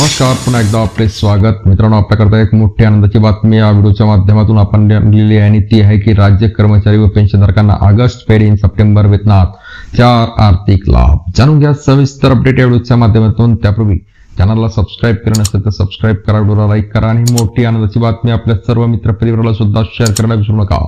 नमस्कार पुन्हा एकदा आपले स्वागत. मित्रांनो आपल्याकरता एक मोठी आनंदाची बातमी या व्हिडिओच्या माध्यमातून आपण लिहिली आहे आणि ती आहे की राज्य कर्मचारी व पेन्शनधारकांना ऑगस्ट पेड इन सप्टेंबर वेतनात चार आर्थिक लाभ. जाणून घ्या सविस्तर अपडेट या व्हिडिओच्या माध्यमातून. त्यापूर्वी चॅनलला सबस्क्राईब केलं नसेल तर सबस्क्राईब करा व्हिडिओला लाईक करा आणि मोठी आनंदाची बातमी आपल्या सर्व मित्र परिवाराला सुद्धा शेअर करायला विसरू नका.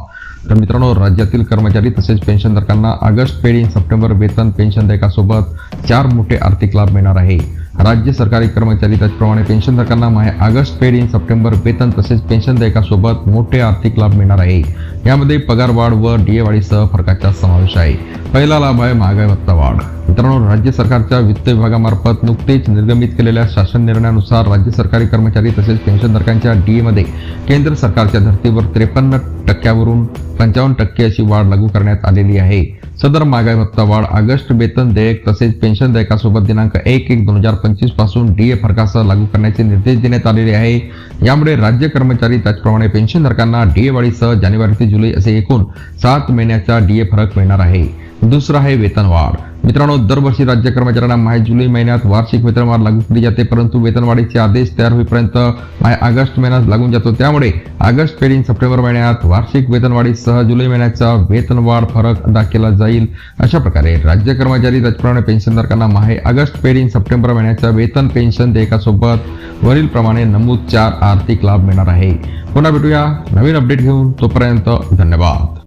तर मित्रांनो राज्यातील कर्मचारी तसेच पेन्शनधारकांना ऑगस्ट पेड इन सप्टेंबर वेतन पेन्शन देयकासोबत चार मोठे आर्थिक लाभ मिळणार आहे. राज्य सरकारी कर्मचारी त्याचप्रमाणे पेन्शनधारकांना माय ऑगस्ट पेड इन सप्टेंबर वेतन तसेच पेन्शन देयकासोबत मोठे आर्थिक लाभ मिळणार आहे. यामध्ये पगार वाढ व डीए वाढीसह फरकाचा समावेश आहे. पहिला लाभ आहे महागाई भत्ता वाढ. मित्रांनो राज्य सरकारच्या वित्त विभागामार्फत नुकतेच निर्गमित केलेल्या शासन निर्णयानुसार राज्य सरकारी कर्मचारी तसेच पेन्शनधारकांच्या डीएमध्ये केंद्र सरकारच्या धर्तीवर त्रेपन्न टक्क्यावरून पंचावन्न टक्के अशी वाढ लागू करण्यात आलेली आहे. सदर महागाई भत्ता वाढ ऑगस्ट वेतन देयक तसेच पेन्शन देयकासोबत दिनांक एक एक दोन हजार पंचवीसपासून डीए फरकासह लागू करण्याचे निर्देश देण्यात आलेले आहे. यामुळे राज्य कर्मचारी त्याचप्रमाणे पेन्शनधारकांना डीए वाढीसह जानेवारी ते जुलै असे एकूण सात महिन्याचा डीए फरक मिळणार आहे. दुसरं आहे वेतन वाढ. मित्रांनो दरवर्षी राज्य कर्मचाऱ्यांना माहे जुलै महिन्यात वार्षिक वेतनवाढ लागू केली जाते परंतु वेतनवाढीचे आदेश तयार होईपर्यंत माहे ऑगस्ट महिन्यात लागून जातो. त्यामुळे ऑगस्ट पेडिंग सप्टेंबर महिन्यात वार्षिक वेतनवाढीसह जुलै महिन्याचा वेतनवाढ फरक अदा केला जाईल. अशा प्रकारे राज्य कर्मचारी त्याचप्रमाणे पेन्शनधारकांना माहे ऑगस्ट पेडिंग सप्टेंबर महिन्याच्या वेतन पेन्शन देयकासोबत वरीलप्रमाणे नमूद चार आर्थिक लाभ मिळणार आहे. पुन्हा भेटूया नवीन अपडेट घेऊन तोपर्यंत धन्यवाद.